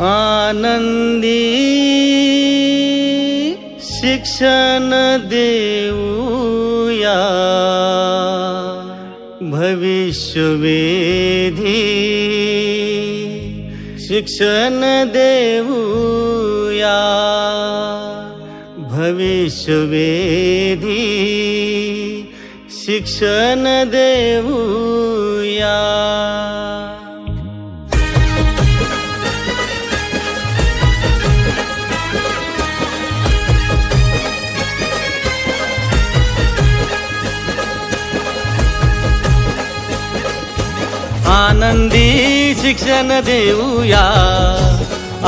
आनंदी शिक्षण देऊया भविष्यवेधी शिक्षण देऊया भविष्यवेधी शिक्षण देऊया आनंदी शिक्षण देऊया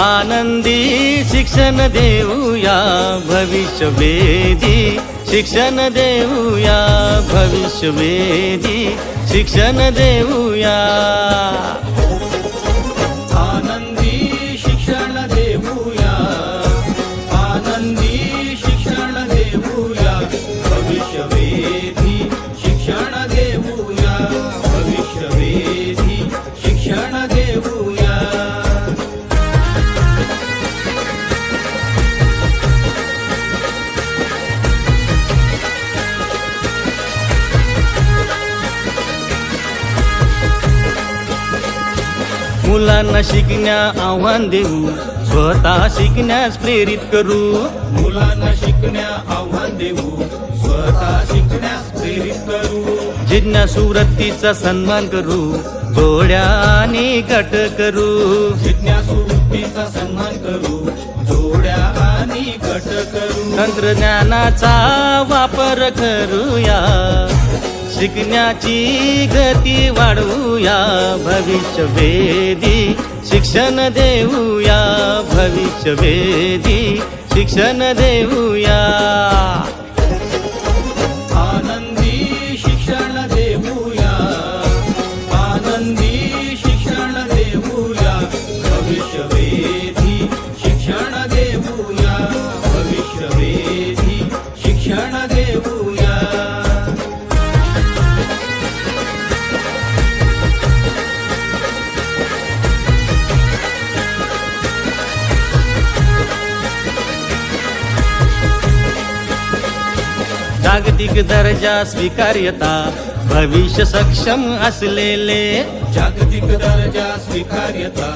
आनंदी शिक्षण देऊया भविष्यवेधी शिक्षण देऊया भविष्यवेधी शिक्षण देऊया. आनंदी शिक्षण देऊया आनंदी शिक्षण देऊया भविष्यवेधी मुलांना शिकण्या आव्हान देऊ स्वतः शिकण्यास प्रेरित करू. मुलांना शिकण्या आव्हान देऊ स्वतः शिकण्यास प्रेरित करू. जिज्ञासू वृत्तीचा सन्मान करू जोड्याने गट करू. जिज्ञासू वृत्तीचा सन्मान करू जोड्या आणि गट करू. तंत्रज्ञानाचा वापर करूया. शिकण्याची गती वाढवूया भविष्यवेधी शिक्षण देऊया भविष्यवेधी शिक्षण देऊया. जागतिक दर्जा स्वीकार्यता भविष्य सक्षम असलेले जागतिक दर्जा स्वीकार्यता.